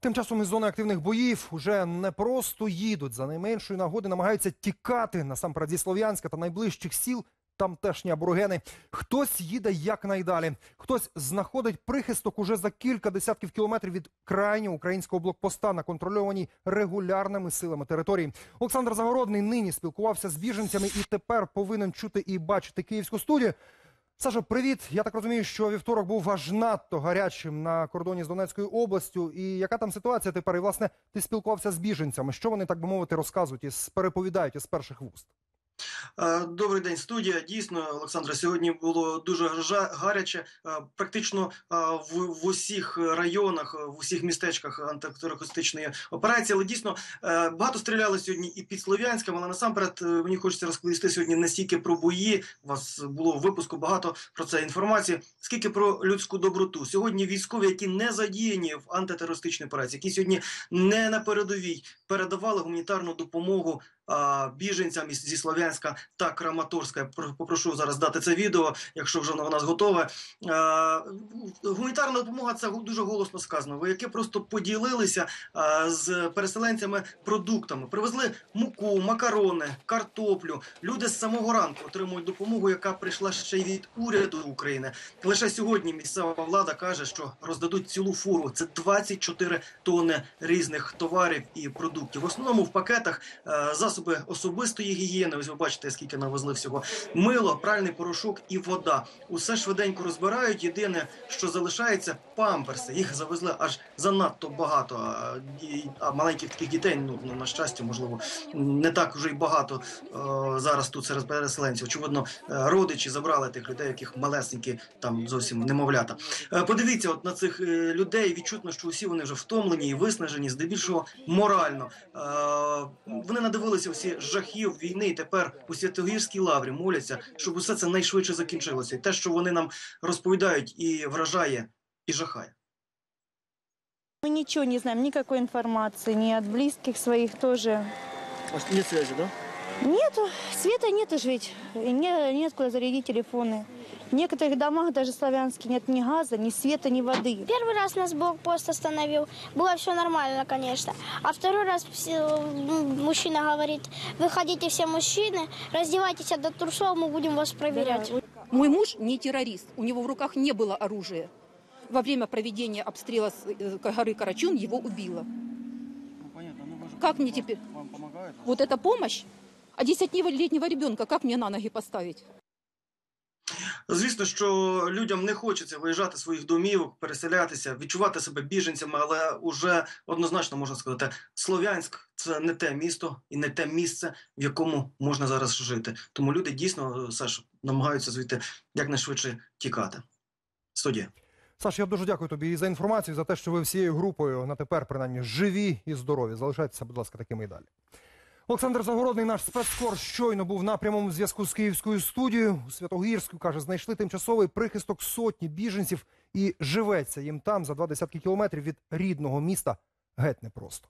Тим часом із зони активних боїв уже не просто їдуть, за найменшої нагоди намагаються тікати насамперед зі Слов'янська та найближчих сіл тамтешні аборигени. Хтось їде якнайдалі, хтось знаходить прихисток уже за кілька десятків кілометрів від крайнього українського блокпоста на контрольованій регулярними силами території. Олександр Загородний нині спілкувався з біженцями і тепер повинен чути і бачити київську студію. Саша, привіт. Я так розумію, що вівторок був аж надто гарячим на кордоні з Донецькою областю. І яка там ситуація тепер? І власне ти спілкувався з біженцями. Що вони так би мовити розказують і переповідають із перших вуст? Е, Добрий день, студія. Дійсно, Олександра, сьогодні було дуже гаряче. Е, Практично е, в, в усіх районах, в усіх містечках антитерористичної операції. Але дійсно багато стріляли сьогодні і під Слов'янськом. Але насамперед мені хочеться розповісти сьогодні не стільки про бої. У вас було в випуску багато про це інформації, скільки про людську доброту. Сьогодні військові, які не задіяні в антитерористичній операції, які сьогодні не на передовій, передавали гуманітарну допомогу біженцям зі Слов'янська та Краматорська. Я про- попрошу зараз дати це відео, якщо вже воно у нас готове. Гуманітарна допомога це дуже голосно сказано. Ви які просто поділилися з переселенцями продуктами, привезли муку, макарони, картоплю. Люди з самого ранку отримують допомогу, яка прийшла ще й від уряду України. Лише сьогодні місцева влада каже, що роздадуть цілу фуру. Це 24 тонни різних товарів і продуктів. В основному в пакетах е, засоби особистої гігієни. Ось ви бачите, скільки навезли всього. Мило, пральний порошок і вода. Усе швиденько розбирають. Єдине, що залишається, памперси. Їх завезли аж занадто багато. А, маленьких таких дітей, ну ну, на щастя, можливо, не так вже й багато е, зараз тут серед переселенців. Очевидно, е, родичі забрали тих людей, яких малесенькі там зовсім немовлята. Е, Подивіться, от на цих людей відчутно, що усі вони вже втомлені і виснажені, здебільшого морально. Вони надивилися всі жахів війни, тепер у Святогірській лаврі моляться, щоб усе це найшвидше закінчилося. І те, що вони нам розповідають, і вражає, і жахає. Мы ничего не знаем, никакой информации, ни от близких своих тоже. Нет связи, да? Нету, света нету же ведь, не, нет куда зарядить телефоны. В некоторых домах, даже славянских, нет ни газа, ни света, ни воды. Первый раз нас блокпост остановил. Было все нормально, конечно. А второй раз все- м, мужчина говорит, выходите все мужчины, раздевайтесь до трусов, мы будем вас проверять. Мой муж не террорист, у него в руках не было оружия. Во время проведения обстрела с э, горы Карачун его убило. Ну, понятно, ну же Как мне теперь? Вот эта помощь? А десятилетнего ребенка как мне на ноги поставить? Звісно, що людям не хочеться виїжджати з своїх домівок, переселятися, відчувати себе біженцями, але уже однозначно можна сказати, Слов'янськ це не те місто і не те місце, в якому можна зараз жити. Тому люди дійсно, Саш, намагаються звідти якнайшвидше тікати. Студія. Саш, я дуже дякую тобі і за інформацію, і за те, що ви всією групою на тепер принаймні живі і здорові. Залишайтеся, будь ласка, такими і далі. Олександр Загородний, наш спецкор, щойно був на прямому зв'язку з київською студією. У Святогірську каже, знайшли тимчасовий прихисток сотні біженців і живеться їм там за два десятки кілометрів від рідного міста. Геть непросто.